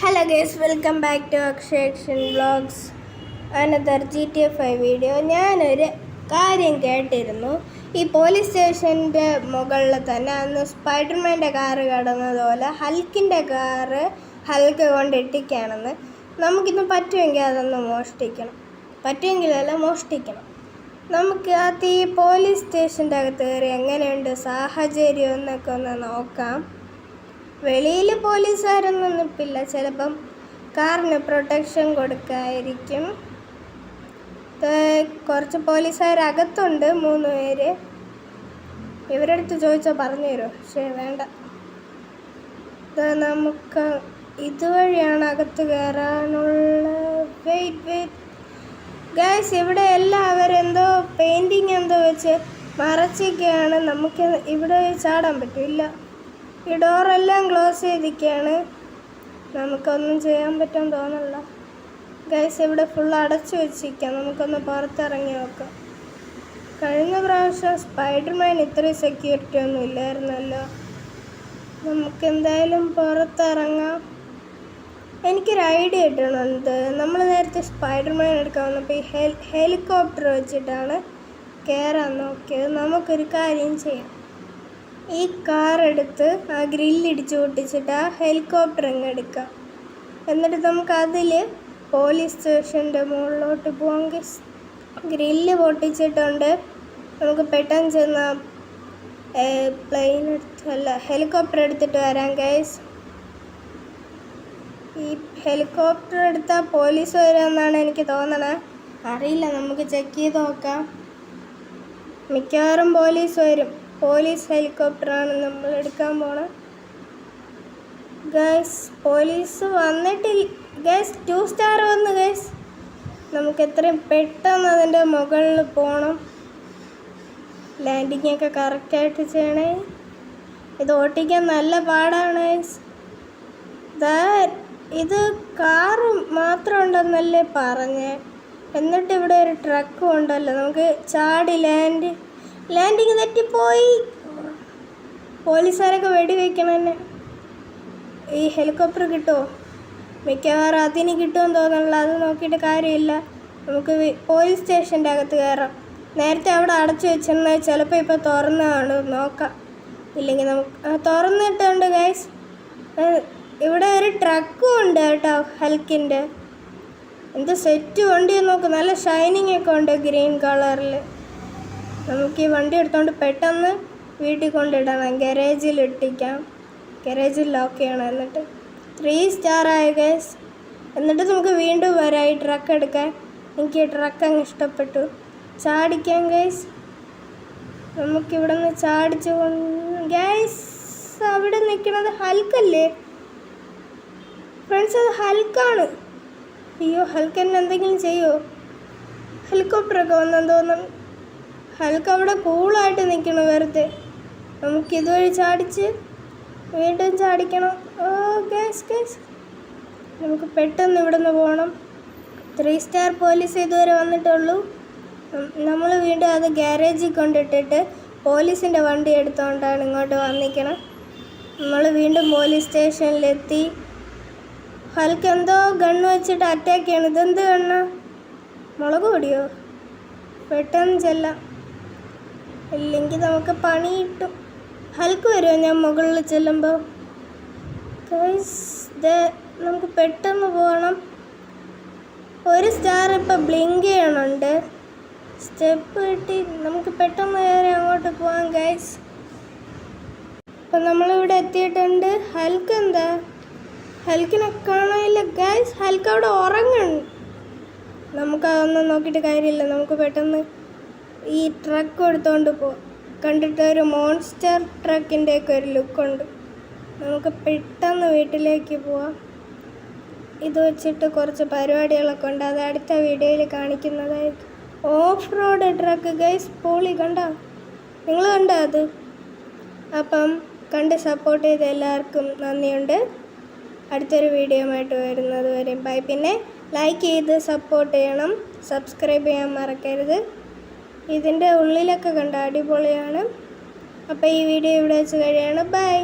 Hello guys welcome back to അക്ഷയക്ഷൻ vlogs another G T F I video ഞാനൊരു കാര്യം കേട്ടിരുന്നു. ഈ പോലീസ് സ്റ്റേഷന്റെ മുകളിൽ തന്നെ അന്ന് സ്പൈഡർമാന്റെ കാറ് കടന്നതുപോലെ ഹൽക്കിന്റെ കാറ് ഹൽക്ക് കൊണ്ട് ഇട്ടിക്കുകയാണെന്ന് നമുക്കിന്ന് പറ്റുമെങ്കിൽ അതൊന്ന് മോഷ്ടിക്കണം. പറ്റുമെങ്കിലല്ല മോഷ്ടിക്കണം. നമുക്ക് അത് ഈ പോലീസ് സ്റ്റേഷന്റെ അകത്ത് കയറി എങ്ങനെയുണ്ട് സാഹചര്യം എന്നൊക്കെ ഒന്ന് നോക്കാം. വെളിയിൽ പോലീസുകാരൊന്നും നിൽപ്പില്ല ചിലപ്പം കാറിന് പ്രൊട്ടക്ഷൻ കൊടുക്കായിരിക്കും. കുറച്ച് പോലീസുകാർ അകത്തുണ്ട് മൂന്ന് പേര്. ഇവരുടെ അടുത്ത് ചോദിച്ചാൽ പറഞ്ഞു തരുമോ പക്ഷേ വേണ്ട. നമുക്ക് ഇതുവഴിയാണ് അകത്ത് കയറാനുള്ള വെയിറ്റ് വെയിറ്റ്. ഗായ്സ് ഇവിടെ എല്ലാവരും എന്തോ പെയിന്റിങ് എന്തോ വെച്ച് മറച്ചൊക്കെയാണ് നമുക്ക് ഇവിടെ ചാടാൻ പറ്റില്ല. ഈ ഡോറെല്ലാം ക്ലോസ് ചെയ്തിരിക്കുകയാണ് നമുക്കൊന്നും ചെയ്യാൻ പറ്റാൻ തോന്നല്ല ഗൈസ് ഇവിടെ ഫുൾ അടച്ചു വെച്ചിരിക്കാം. നമുക്കൊന്ന് പുറത്തിറങ്ങി നോക്കാം. കഴിഞ്ഞ പ്രാവശ്യം സ്പൈഡർമാൻ ഇത്രയും സെക്യൂരിറ്റി ഒന്നും ഇല്ലായിരുന്നല്ലോ. നമുക്കെന്തായാലും പുറത്തിറങ്ങാം. എനിക്കൊരു ഐഡിയ കിട്ടണുണ്ട്. നമ്മൾ നേരത്തെ സ്പൈഡർമാൻ എടുക്കാൻ വന്നപ്പോൾ ഈ ഹെലികോപ്റ്റർ വെച്ചിട്ടാണ് കയറാൻ നോക്കിയത്. നമുക്കൊരു കാര്യം ചെയ്യാം. ഈ കാർ എടുത്ത് ആ ഗ്രില്ലിടിച്ച് പൊട്ടിച്ചിട്ട് ആ ഹെലികോപ്റ്റർ അങ്ങ് എടുക്കാം. എന്നിട്ട് നമുക്ക് അതിൽ പോലീസ് സ്റ്റേഷന്റെ മുകളിലോട്ട് പോകാമെങ്കിൽ ഗ്രില്ല് പൊട്ടിച്ചിട്ടുണ്ട്. നമുക്ക് പെട്ടെന്ന് ചെന്ന് പ്ലെയിൻ എടുത്ത് അല്ല ഹെലികോപ്റ്റർ എടുത്തിട്ട് വരാം ഗൈസ്. ഈ ഹെലികോപ്റ്റർ എടുത്താൽ പോലീസ് വരുമെന്നാണ് എനിക്ക് തോന്നണേ. അറിയില്ല നമുക്ക് ചെക്ക് ചെയ്ത് നോക്കാം. മിക്കവാറും പോലീസ് വരും. പോലീസ് ഹെലികോപ്റ്ററാണ് നമ്മൾ എടുക്കാൻ പോണത് ഗൈസ് പോലീസ് വന്നിട്ടില്ല. ഗൈസ് ടു സ്റ്റാർ വന്നു ഗൈസ്. നമുക്ക് എത്രയും പെട്ടെന്ന് അതിന്റെ മുകളിൽ പോകണം ലാൻഡിങ് ഒക്കെ കറക്റ്റായിട്ട് ചെയ്യണേ. ഇത് ഓട്ടിക്കാൻ നല്ല പാടാണ് ഇത് കാറ് മാത്രം ഉണ്ടെന്നല്ലേ പറഞ്ഞേ. എന്നിട്ട് ഇവിടെ ഒരു ട്രക്കും ഉണ്ടല്ലോ. നമുക്ക് ചാടി ലാൻഡ് ലാൻഡിങ് തെറ്റിപ്പോയി. പോലീസുകാരൊക്കെ വെടിവെക്കണം തന്നെ ഈ ഹെലികോപ്റ്റർ കിട്ടുമോ മിക്കവാറും അതിന് കിട്ടുമെന്ന് തോന്നുന്നുള്ള അത് നോക്കിയിട്ട് കാര്യമില്ല. നമുക്ക് പോലീസ് സ്റ്റേഷന്റെ അകത്ത് കയറാം. നേരത്തെ അവിടെ അടച്ചു വെച്ചിരുന്ന ചിലപ്പോൾ ഇപ്പോൾ തുറന്നാണ്. നോക്കാം. ഇല്ലെങ്കിൽ നമുക്ക് തുറന്നിട്ടുണ്ട് ഗൈസ് ഇവിടെ ഒരു ട്രക്കും ഉണ്ട് കേട്ടോ ഹൽക്കിന്റെ എന്ത് സെറ്റ് വണ്ടി നോക്കും. നല്ല ഷൈനിങ് ഒക്കെ ഉണ്ട് ഗ്രീൻ കളറിൽ നമുക്ക് ഈ വണ്ടി എടുത്തോണ്ട് പെട്ടെന്ന് വീട്ടിൽ കൊണ്ടിടണം ഗാരേജിൽ ഇട്ടിക്കാം. ഗാരേജിൽ ലോക്ക് ചെയ്യണം എന്നിട്ട്. ത്രീ സ്റ്റാർ ആയ ഗേസ് എന്നിട്ട് നമുക്ക് വീണ്ടും വരാം ഈ ട്രക്ക് എടുക്കാൻ. എനിക്ക് ഈ ട്രക്ക് അങ്ങ് ഇഷ്ടപ്പെട്ടു. ചാടിക്കാം ഗൈസ് നമുക്കിവിടെ നിന്ന് ചാടിച്ചു ഗൈസ് അവിടെ നിൽക്കുന്നത് ഹൽക്കല്ലേ ഫ്രണ്ട്സ് അത് ഹൽക്കാണ് അയ്യോ ഹൽക്ക് എന്തെങ്കിലും ചെയ്യുമോ ഹെലികോപ്റ്ററൊക്കെ വന്നെന്ന് തോന്നുന്നു ഹൽക്ക് അവിടെ കൂളായിട്ട് നിൽക്കണം വെറുതെ. നമുക്ക് ഇതുവഴി ചാടിച്ച് വീണ്ടും ചാടിക്കണം. ഓ ഗസ് ഗസ് നമുക്ക് പെട്ടെന്ന് ഇവിടുന്ന് പോകണം. ത്രീ സ്റ്റാർ പോലീസ് ഇതുവരെ വന്നിട്ടുള്ളൂ. നമ്മൾ വീണ്ടും അത് ഗ്യാരേജിൽ കൊണ്ടിട്ടിട്ട് പോലീസിന്റെ വണ്ടി എടുത്തുകൊണ്ടാണ് ഇങ്ങോട്ട് വന്നിക്കണം നമ്മൾ വീണ്ടും പോലീസ് സ്റ്റേഷനിലെത്തി ഹൽക്ക് എന്തോ ഗണ്ണ് വെച്ചിട്ട് അറ്റാക്ക് ചെയ്യണം ഇതെന്ത് ഗണ്ണ മുളക് പൊടിയോ? പെട്ടെന്ന് ചെല്ലാം. ഇല്ലെങ്കിൽ നമുക്ക് പണി കിട്ടും ഹൽക്ക് വരുമോ ഞാൻ മുകളിൽ ചെല്ലുമ്പോൾ നമുക്ക് പെട്ടെന്ന് പോകണം ഒരു സ്റ്റാർ ഇപ്പം ബ്ലിങ്ക് ചെയ്യണുണ്ട്. സ്റ്റെപ്പ് കിട്ടി. നമുക്ക് പെട്ടെന്ന് കയറി അങ്ങോട്ട് പോകാം ഗൈസ് ഇപ്പം നമ്മളിവിടെ എത്തിയിട്ടുണ്ട്. ഹൽക്ക് എന്താ? ഹൽക്കിനെ കാണാനില്ല ഗൈസ് ഹൽക്ക് അവിടെ ഉറങ്ങുന്നു നമുക്കതൊന്നും നോക്കിയിട്ട് കാര്യമില്ല. നമുക്ക് പെട്ടെന്ന് ഈ ട്രക്ക് എടുത്തുകൊണ്ട് പോവാം കണ്ടിട്ട് ഒരു മോൺസ്റ്റർ ട്രക്കിന്റെ ഒക്കെ ഒരു ലുക്കുണ്ട് നമുക്ക് പെട്ടെന്ന് വീട്ടിലേക്ക് പോവാം. ഇത് വെച്ചിട്ട് കുറച്ച് പരിപാടികളൊക്കെ ഉണ്ട്. അത് അടുത്ത വീഡിയോയിൽ കാണിക്കുന്നതായിരിക്കും. ഓഫ് റോഡ് ട്രക്ക് ഗൈസ് പോളി കണ്ട? നിങ്ങൾ കണ്ട അത്? അപ്പം കണ്ട് സപ്പോർട്ട് ചെയ്ത എല്ലാവർക്കും നന്ദിയുണ്ട്. അടുത്തൊരു വീഡിയോ ആയിട്ട് വരുന്നത് വരെ ബൈ പിന്നെ ലൈക്ക് ചെയ്ത് സപ്പോർട്ട് ചെയ്യണം. സബ്സ്ക്രൈബ് ചെയ്യാൻ മറക്കരുത്. ഇതിന്റെ ഉള്ളിലൊക്കെ കണ്ട? അടിപൊളിയാണ്. അപ്പോൾ ഈ വീഡിയോ ഇവിടെ വെച്ച് കഴിയാണ്. ബൈ.